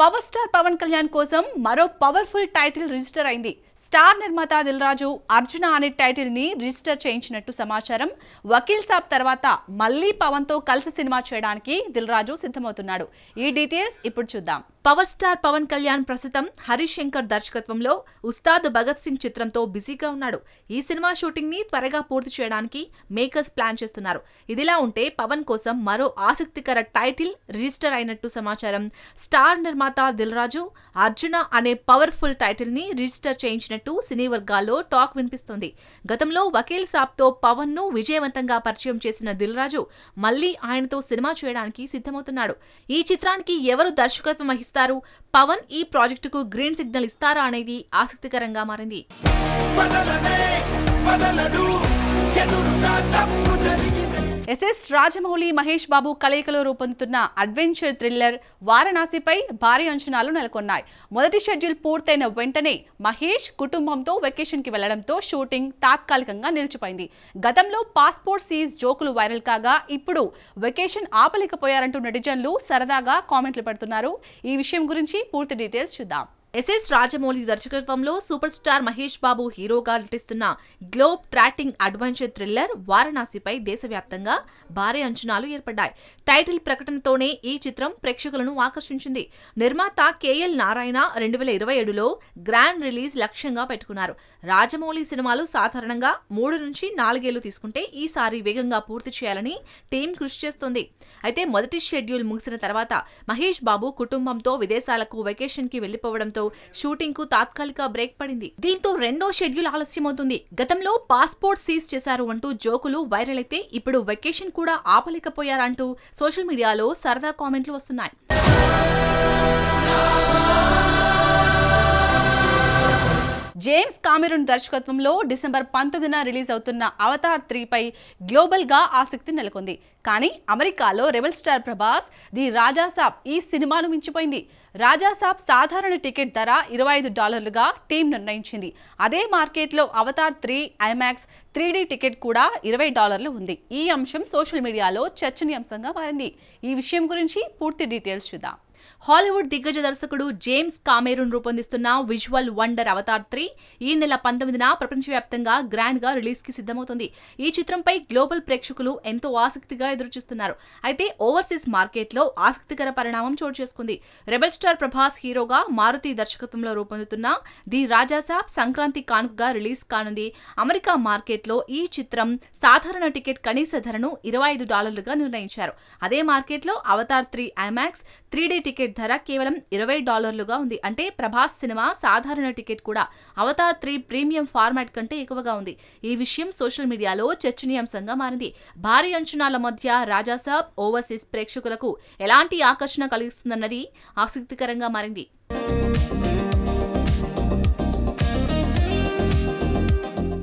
Power star Pawan Kalyan కోసం మరో powerful title register అయింది. స్టార్ నిర్మాత దిల్ రాజు అర్జున అనే టైటిల్ని రిజిస్టర్ చేయించినట్టు సమాచారం. వకీల్ సాబ్ తర్వాత మళ్ళీ పవన్తో కలిసి సినిమా చేయడానికి దిల్ రాజు సిద్ధమవుతున్నాడు. ఈ డీటెయిల్స్ ఇప్పుడు చూద్దాం. పవర్ స్టార్ పవన్ కళ్యాణ్ ప్రస్తుతం హరీష్ శంకర్ దర్శకత్వంలో ఉస్తాద్ భగత్ సింగ్ చిత్రంతో బిజీగా ఉన్నాడు. ఈ సినిమా షూటింగ్ని త్వరగా పూర్తి చేయడానికి మేకర్స్ ప్లాన్ చేస్తున్నారు. ఇదిలా ఉంటే పవన్ కోసం మరో ఆసక్తికర టైటిల్ రిజిస్టర్ అయినట్టు సమాచారం. స్టార్ నిర్మాత దిల్ రాజు అర్జున అనే పవర్ఫుల్ టైటిల్ని రిజిస్టర్ చేయించినట్టు సినీ వర్గాల్లో టాక్ వినిపిస్తోంది. గతంలో వకీల్ సాబ్తో పవన్ను పవన్ను విజయవంతంగా పరిచయం చేసిన దిల్ రాజు మళ్ళీ ఆయనతో సినిమా చేయడానికి సిద్ధమవుతున్నాడు. ఈ చిత్రానికి ఎవరు దర్శకత్వం వహిస్తారు? పవన్ ఈ ప్రాజెక్టుకు గ్రీన్ సిగ్నల్ ఇస్తారా అనేది ఆసక్తికరంగా మారింది. ఎస్ఎస్ రాజమౌళి మహేష్ బాబు కలయికలో రూపొందుతున్న అడ్వెంచర్ థ్రిల్లర్ వారణాసిపై భారీ అంచనాలు నెలకొన్నాయి. మొదటి షెడ్యూల్ పూర్తయిన వెంటనే మహేష్ కుటుంబంతో వెకేషన్కి వెళ్ళడంతో షూటింగ్ తాత్కాలికంగా నిలిచిపోయింది. గతంలో పాస్పోర్ట్ సీజ్ జోకులు వైరల్ కాగా ఇప్పుడు వెకేషన్ ఆపలేకపోయారంటూ నెటిజన్లు సరదాగా కామెంట్లు పెడుతున్నారు. ఈ విషయం గురించి పూర్తి డీటెయిల్స్ చూద్దాం. ఎస్ఎస్ రాజమౌళి దర్శకత్వంలో సూపర్ స్టార్ మహేష్ బాబు హీరోగా నటిస్తున్న గ్లోబ్ ట్రాటింగ్ అడ్వెంచర్ థ్రిల్లర్ వారణాసిపై దేశవ్యాప్తంగా భారీ అంచనాలు ఏర్పడ్డాయి. టైటిల్ ప్రకటనతోనే ఈ చిత్రం ప్రేక్షకులను ఆకర్షించింది. నిర్మాత కేఎల్ నారాయణ రెండు వేల ఇరవై ఏడులో గ్రాండ్ రిలీజ్ లక్ష్యంగా పెట్టుకున్నారు. రాజమౌళి సినిమాలు సాధారణంగా మూడు నుంచి నాలుగేళ్ళు తీసుకుంటే ఈసారి వేగంగా పూర్తి చేయాలని టీం కృషి చేస్తోంది. అయితే మొదటి షెడ్యూల్ ముగిసిన తర్వాత మహేష్ బాబు కుటుంబంతో విదేశాలకు వెకేషన్కి వెళ్ళిపోవడంతో షూటింగ్కు తాత్కాలిక బ్రేక్ పడింది. దీంతో రెండో షెడ్యూల్ ఆలస్యమవుతుంది. గతంలో పాస్పోర్ట్ సీజ్ చేశారు అంటూ జోకులు వైరల్ అయితే ఇప్పుడు వెకేషన్ కూడా ఆపలేకపోయారంటూ సోషల్ మీడియాలో సరదా కామెంట్లు వస్తున్నాయి. జేమ్స్ కామెరూన్ దర్శకత్వంలో డిసెంబర్ పంతొమ్మిదిన రిలీజ్ అవుతున్న అవతార్ త్రీపై గ్లోబల్గా ఆసక్తి నెలకొంది. కానీ అమెరికాలో rebel star Prabhas the Raja Saab ఈ సినిమాను మించిపోయింది. రాజాసాబ్ సాధారణ టికెట్ ధర ఇరవై ఐదు డాలర్లుగా టీం నిర్ణయించింది. అదే మార్కెట్లో Avatar three IMAX three ticket కూడా ఇరవై డాలర్లు ఉంది. ఈ అంశం సోషల్ మీడియాలో చర్చనీయాంశంగా మారింది. ఈ విషయం గురించి పూర్తి డీటెయిల్స్ చూద్దాం. హాలీవుడ్ దిగ్గజ దర్శకుడు జేమ్స్ కామెరూన్ రూపొందిస్తున్న విజువల్ వండర్ అవతార్ త్రీ ఈ నెల పంతొమ్మిదిన ప్రపంచవ్యాప్తంగా గ్రాండ్గా రిలీజ్కి సిద్ధమవుతుంది. ఈ చిత్రంపై గ్లోబల్ ప్రేక్షకులు ఎంతో ఆసక్తిగా ఎదురుచూస్తున్నారు. అయితే ఓవర్సీస్ మార్కెట్లో ఆసక్తికర పరిణామం చోటు చేసుకుంది. రెబల్ స్టార్ ప్రభాస్ హీరోగా మారుతి దర్శకత్వంలో రూపొందుతున్న ది రాజాసాబ్ సంక్రాంతి కానుకగా రిలీజ్ కానుంది. అమెరికా మార్కెట్లో ఈ చిత్రం సాధారణ టికెట్ కనీస ధరను ఇరవై ఐదు డాలర్లుగా నిర్ణయించారు. అదే మార్కెట్లో Avatar three IMAX three ticket ధర కేవలం ఇరవై డాలర్లుగా ఉంది. అంటే ప్రభాస్ సినిమా సాధారణ టికెట్ కూడా. అవతార్ త్రీ ప్రీమియం ఫార్మాట్ కంటే ఎక్కువగా ఉంది. ఈ విషయం సోషల్ మీడియాలో చర్చనీయాంశంగా మారింది. భారీ అంచనాల మధ్య రాజాసాబ్ ఓవర్సీస్ ప్రేక్షకులకు ఎలాంటి ఆకర్షణ కలిగిస్తుందన్నది ఆసక్తికరంగా మారింది.